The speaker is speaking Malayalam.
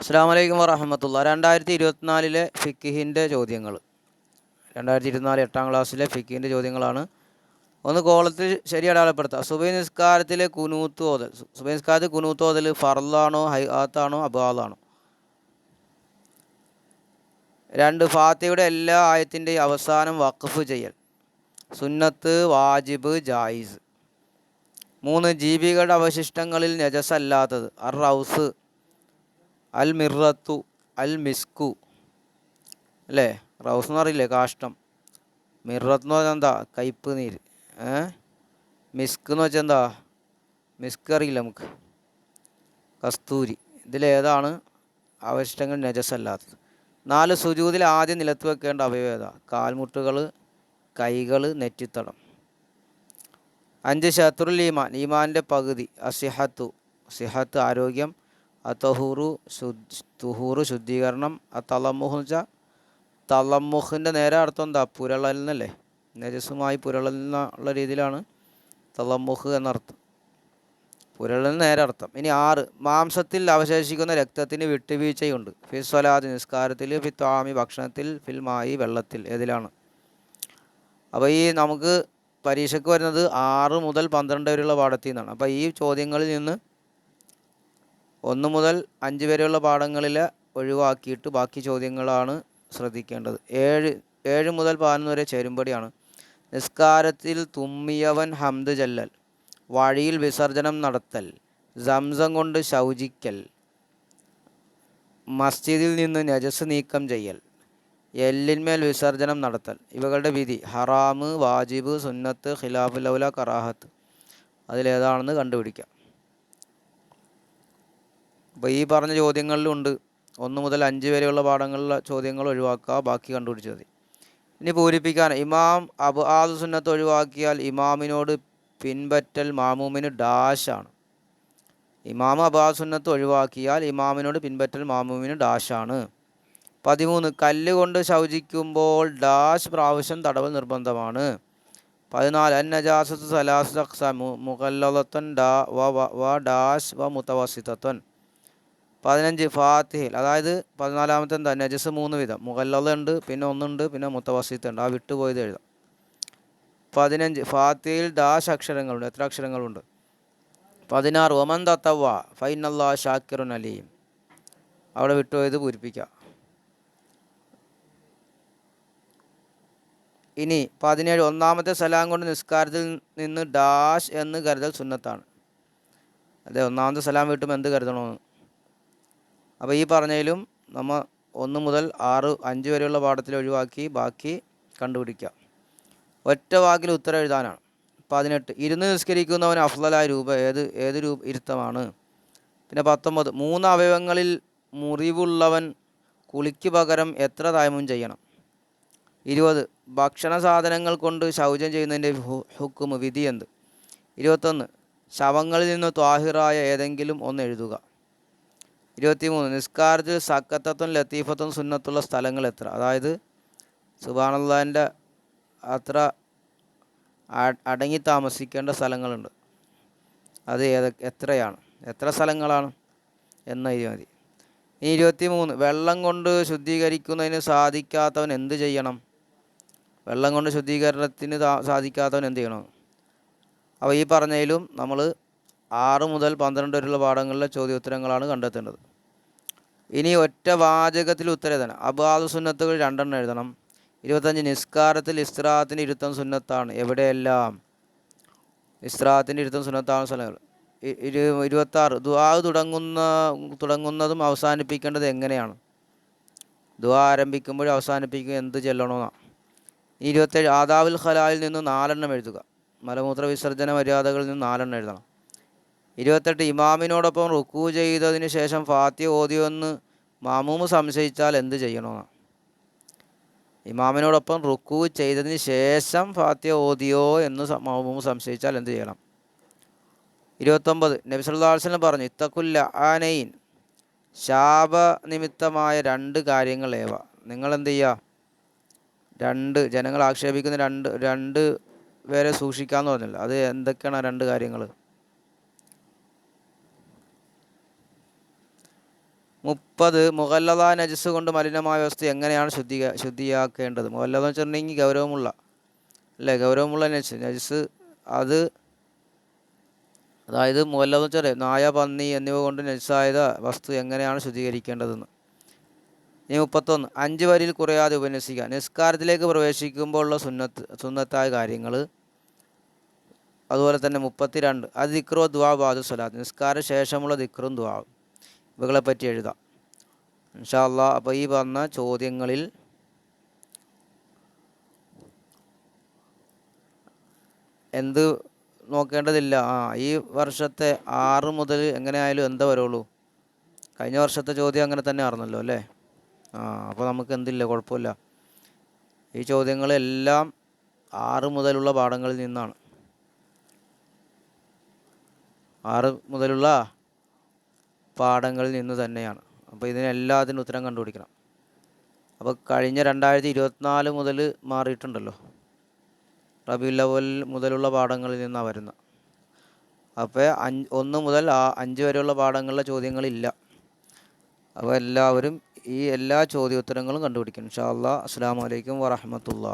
അസ്സാം വലൈക്കും വറഹമത്തുള്ള രണ്ടായിരത്തി ഇരുപത്തിനാലിലെ ഫിക്കിഹിന്റെ ചോദ്യങ്ങൾ. രണ്ടായിരത്തി ഇരുപത്തിനാല് എട്ടാം ക്ലാസ്സിലെ ഫിക്കിഹിന്റെ ചോദ്യങ്ങളാണ്. ഒന്ന് കോളത്തിൽ ശരി അടയാളപ്പെടുത്തുക. സുബൈ നിസ്കാരത്തിലെ കുനൂത്ത് ഓതൽ. സുബൈ നിസ്കാരത്തിൽ കുനൂത്ത് ഓതൽ ഫർലാണോ ഹൈആത്താണോ അബാദാണോ രണ്ട് ഫാത്തിയുടെ എല്ലാ ആയത്തിന്റെയും അവസാനം വഖഫ് ചെയ്യൽ. സുന്നത്ത് വാജിബ് ജായിസ്. മൂന്ന് ജീവികളുടെ അവശിഷ്ടങ്ങളിൽ നജസല്ലാത്തത്. അർ റൗസ്. അൽ മിറത്തു അൽ മിസ്കു അല്ലേ? റൗസ് എന്ന് പറയില്ലേ കാഷ്ടം? മിറത്ത് എന്ന് പറഞ്ഞാൽ എന്താ? കയ്പ് നീര്. ഏ? മിസ്ക് എന്ന് വെച്ചാൽ എന്താ? മിസ്ക് അറിയില്ല നമുക്ക്. കസ്തൂരി. ഇതിലേതാണ് അവശിഷ്ടങ്ങൾ നജസല്ലാത്തത് നാല് സുജൂതിൽ ആദ്യം നിലത്ത് വെക്കേണ്ട അവയവം കാൽമുട്ടുകൾ കൈകൾ നെറ്റിത്തടം. അഞ്ച് ശത്രുൽ ഈമാൻ. ഈമാന്റെ പകുതി. അസിഹത്തു. സിഹത്ത് ആരോഗ്യം. അത്തഹൂറു ശുദ്ധ തുഹൂറു ശുദ്ധീകരണം ആ തലമുഹ് വെച്ചാൽ തലമുഹിന്റെ നേരെ അർത്ഥം എന്താ? പുരളൽ എന്നല്ലേ നജസുമായി പുരളൽ എന്നുള്ള രീതിയിലാണ് തലമുഹ് എന്നർത്ഥം. പുരളിന് നേരെ അർത്ഥം. ഇനി ആറ് മാംസത്തിൽ അവശേഷിക്കുന്ന രക്തത്തിന് വിട്ടുവീഴ്ചയുണ്ട്. ഫിൽ സ്വലാദ് നിസ്കാരത്തിൽ ഫിത്വാമി ഭക്ഷണത്തിൽ ഫിൽമായി വെള്ളത്തിൽ ഏതിലാണ്? അപ്പോൾ ഈ നമുക്ക് പരീക്ഷയ്ക്ക് വരുന്നത് ആറ് മുതൽ പന്ത്രണ്ട് വരെയുള്ള പാഠത്തിൽ നിന്നാണ്. അപ്പോൾ ഈ ചോദ്യങ്ങളിൽ നിന്ന് ഒന്ന് മുതൽ അഞ്ച് വരെയുള്ള പാഠങ്ങളിൽ ഒഴിവാക്കിയിട്ട് ബാക്കി ചോദ്യങ്ങളാണ് ശ്രദ്ധിക്കേണ്ടത്. ഏഴ് ഏഴ് മുതൽ പതിനൊന്ന് വരെ ചേരുമ്പടിയാണ് നിസ്കാരത്തിൽ തുമ്മിയവൻ ഹംദ് ചെല്ലൽ വഴിയിൽ വിസർജനം നടത്തൽ സംസം കൊണ്ട് ശൗചിക്കൽ മസ്ജിദിൽ നിന്ന് നജസ് നീക്കം ചെയ്യൽ എല്ലിന്മേൽ വിസർജനം നടത്തൽ. ഇവകളുടെ വിധി ഹറാമ് വാജിബ് സുന്നത്ത് ഖിലാഫുലൗല കറാഹത്ത്. അതിലേതാണെന്ന് കണ്ടുപിടിക്കാം. അപ്പോൾ ഈ പറഞ്ഞ ചോദ്യങ്ങളിലുണ്ട്. ഒന്ന് മുതൽ അഞ്ച് വരെയുള്ള പാഠങ്ങളിലെ ചോദ്യങ്ങൾ ഒഴിവാക്കുക ബാക്കി കണ്ടുപിടിച്ചാൽ മതി. ഇനി പൂരിപ്പിക്കാൻ ഇമാം അബ് ആദു സുന്നത്ത് ഒഴിവാക്കിയാൽ ഇമാമിനോട് പിൻപറ്റൽ മാമൂമിന് ഡാഷാണ് ഇമാം അബാദ് സുന്നത്ത് ഒഴിവാക്കിയാൽ ഇമാമിനോട് പിൻപറ്റൽ മാമൂമിന് ഡാഷാണ് പതിമൂന്ന് കല്ല് കൊണ്ട് ശൗചിക്കുമ്പോൾ ഡാഷ് പ്രാവശ്യം തടവൽ നിർബന്ധമാണ്. പതിനാല് അൻ നജാസത്ത് സലാസ് മുഖല്ലത്തൻ ഡാ വ ഡാഷ് വ മുത്തവസിത്തൻ പതിനഞ്ച് ഫാത്തിഹിൽ അതായത് പതിനാലാമത്തെ എന്താ നജസ് മൂന്ന് വിധം. മുഗല്ലതുണ്ട് പിന്നെ ഒന്നുണ്ട് പിന്നെ മുത്തവസീത്ത് ഉണ്ട് ആ വിട്ടുപോയത് എഴുതാം. പതിനഞ്ച് ഫാത്തിയിൽ ഡാഷ് അക്ഷരങ്ങളുണ്ട്. എത്ര അക്ഷരങ്ങളുണ്ട്? പതിനാറ് ഒമൻ തത്തവ ഫൈനല്ലാ ഷാക്കിറുൻ അലീം. അവിടെ വിട്ടുപോയത് പൂരിപ്പിക്കാം. ഇനി പതിനേഴ് ഒന്നാമത്തെ സലാം കൊണ്ട് നിസ്കാരത്തിൽ നിന്ന് ഡാഷ് എന്ന് കരുതൽ സുന്നത്താണ്. അതെ ഒന്നാമത്തെ സലാം വീട്ടുമ്പോൾ എന്ത് കരുതണമെന്ന്? അപ്പോൾ ഈ പറഞ്ഞതിലും നമ്മൾ ഒന്ന് മുതൽ ആറ് അഞ്ച് വരെയുള്ള പാഠത്തിൽ ഒഴിവാക്കി ബാക്കി കണ്ടുപിടിക്കാം. ഒറ്റ വാക്കിൽ ഉത്തരം എഴുതാനാണ്. പതിനെട്ട്. ഇരുന്ന് നിസ്കരിക്കുന്നവൻ അഫ്ലലായ രൂപ ഏത് ഏത് രൂപ ഇരുത്തമാണ്? പിന്നെ പത്തൊമ്പത്. മൂന്ന് അവയവങ്ങളിൽ മുറിവുള്ളവൻ കുളിക്ക് പകരം എത്ര തായ്മം ചെയ്യണം? ഇരുപത്. ഭക്ഷണ സാധനങ്ങൾ കൊണ്ട് ശൗചം ചെയ്യുന്നതിന്റെ ഹുക്കും വിധി എന്ത്? ഇരുപത്തൊന്ന്. ശവങ്ങളിൽ നിന്ന് ത്വാഹിറായ ഏതെങ്കിലും ഒന്ന് എഴുതുക. ഇരുപത്തിമൂന്ന്. നിസ്കാരത്തിൽ സക്കത്തത്തും ലത്തീഫത്തും സുന്നത്തുള്ള സ്ഥലങ്ങൾ എത്ര? അതായത് സുബാനല്ലാന്റെ അത്ര അടങ്ങി താമസിക്കേണ്ട സ്ഥലങ്ങളുണ്ട്. അത് ഏത എത്രയാണ്? എത്ര സ്ഥലങ്ങളാണ്? എന്നതിന് മതി. ഇനി ഇരുപത്തി മൂന്ന് വെള്ളം കൊണ്ട് ശുദ്ധീകരിക്കുന്നതിന് സാധിക്കാത്തവൻ എന്ത് ചെയ്യണം? വെള്ളം കൊണ്ട് ശുദ്ധീകരണത്തിന് സാധിക്കാത്തവൻ എന്ത് ചെയ്യണം? അപ്പോൾ ഈ പറഞ്ഞതിലും നമ്മൾ ആറ് മുതൽ പന്ത്രണ്ട് വരെയുള്ള പാഠങ്ങളിലെ ചോദ്യോത്തരങ്ങളാണ് കണ്ടെത്തേണ്ടത്. ഇനി ഒറ്റ വാചകത്തിൽ ഉത്തരം അബാദ് സുന്നത്തുകൾ രണ്ടെണ്ണം എഴുതണം. ഇരുപത്തഞ്ച് നിസ്കാരത്തിൽ ഇസ്രാത്തിന്റെ ഇരുത്തം സുന്നത്താണ്. എവിടെയെല്ലാം? ഇസ്രാത്തിന്റെ ഇരുത്തം സുന്നത്താണ് സ്ഥലങ്ങൾ. ഇരു ഇരുപത്താറ്. ദുആ തുടങ്ങുന്ന തുടങ്ങുന്നതും അവസാനിപ്പിക്കേണ്ടത് എങ്ങനെയാണ്? ദുആ ആരംഭിക്കുമ്പോഴും അവസാനിപ്പിക്കും എന്ത് ചെല്ലണമെന്നാണ് ഇരുപത്തേഴ് ആദാവുൽ ഖലായിൽ നിന്ന് നാലെണ്ണം എഴുതുക. മലമൂത്ര വിസർജന മര്യാദകളിൽ നിന്ന് നാലെണ്ണം എഴുതണം. ഇരുപത്തെട്ട് ഇമാമിനോടൊപ്പം റുക്കു ചെയ്തതിന് ശേഷം ഫാത്തിയ ഓതിയോന്ന് മാമൂമ് സംശയിച്ചാൽ എന്ത് ചെയ്യണമെന്ന്? ഇമാമിനോടൊപ്പം റുക്കു ചെയ്തതിന് ശേഷം ഫാത്തിയ ഓതിയോ എന്ന് മാമൂമ് സംശയിച്ചാൽ എന്ത് ചെയ്യണം? ഇരുപത്തൊമ്പത് നബി സല്ലല്ലാഹു അലൈഹി വസല്ലം പറഞ്ഞു ഇത്തക്കുല്ല ആനയിൻ ശാപനിമിത്തമായ രണ്ട് കാര്യങ്ങൾ ഏവ? നിങ്ങൾ എന്ത് ചെയ്യുക രണ്ട് ജനങ്ങൾ ആക്ഷേപിക്കുന്ന രണ്ട് രണ്ട് പേരെ സൂക്ഷിക്കാന്ന് പറഞ്ഞല്ലോ അത് എന്തൊക്കെയാണ് രണ്ട് കാര്യങ്ങൾ മുപ്പത് മുഹല്ലത നജസ് കൊണ്ട് മലിനമായ വസ്തു എങ്ങനെയാണ് ശുദ്ധി ശുദ്ധിയാക്കേണ്ടത്? മുഹല്ലത എന്ന് വെച്ചിട്ടുണ്ടെങ്കിൽ ഗൗരവമുള്ള അല്ലേ? ഗൗരവമുള്ള നജസ് നജസ് അത് അതായത് മുഗല്ലത എന്ന് വെച്ചാൽ നായ പന്നി എന്നിവ കൊണ്ട് നജസ്സായത വസ്തു എങ്ങനെയാണ് ശുദ്ധീകരിക്കേണ്ടതെന്ന്. ഇനി മുപ്പത്തൊന്ന് അഞ്ച് വരിയിൽ കുറയാതെ ഉപന്യസിക്കുക. നിസ്കാരത്തിലേക്ക് പ്രവേശിക്കുമ്പോൾ ഉള്ള സുന്നത്ത് സുന്നത്തായ കാര്യങ്ങൾ അതുപോലെ തന്നെ മുപ്പത്തിരണ്ട് അത് ദിക്രോ ദുവാ ബാദു സ്വലാത്ത്. നിസ്കാര ശേഷമുള്ള ദിക്റും ദുവാവും ഇവകളെ പറ്റി എഴുതാം. ഇൻഷാല്ല അപ്പോൾ ഈ വന്ന ചോദ്യങ്ങളിൽ എന്ത് നോക്കേണ്ടതില്ല? ആ ഈ വർഷത്തെ ആറ് മുതൽ എങ്ങനെയായാലും എന്താ വരുള്ളൂ? കഴിഞ്ഞ വർഷത്തെ ചോദ്യം അങ്ങനെ തന്നെ ആയിരുന്നല്ലോ അല്ലേ? ആ അപ്പോൾ നമുക്ക് എന്തില്ല? കുഴപ്പമില്ല. ഈ ചോദ്യങ്ങളെല്ലാം ആറ് മുതലുള്ള പാഠങ്ങളിൽ നിന്നാണ്. ആറ് മുതലുള്ള പാഠങ്ങളിൽ നിന്ന് തന്നെയാണ്. അപ്പോൾ ഇതിനെല്ലാത്തിനും ഉത്തരം കണ്ടുപിടിക്കണം. അപ്പോൾ കഴിഞ്ഞ രണ്ടായിരത്തി ഇരുപത്തിനാല് മുതൽ മാറിയിട്ടുണ്ടല്ലോ. റബി ലവൽ മുതലുള്ള പാഠങ്ങളിൽ നിന്നാണ് വരുന്നത്. അപ്പോൾ അഞ്ച് ഒന്ന് മുതൽ ആ അഞ്ച് വരെയുള്ള പാഠങ്ങളിലെ ചോദ്യങ്ങളില്ല. അപ്പോൾ എല്ലാവരും ഈ എല്ലാ ചോദ്യോത്തരങ്ങളും കണ്ടുപിടിക്കണം. ഇൻഷാ അല്ലാ അസ്സാം വലൈക്കും വറഹമത്തുള്ള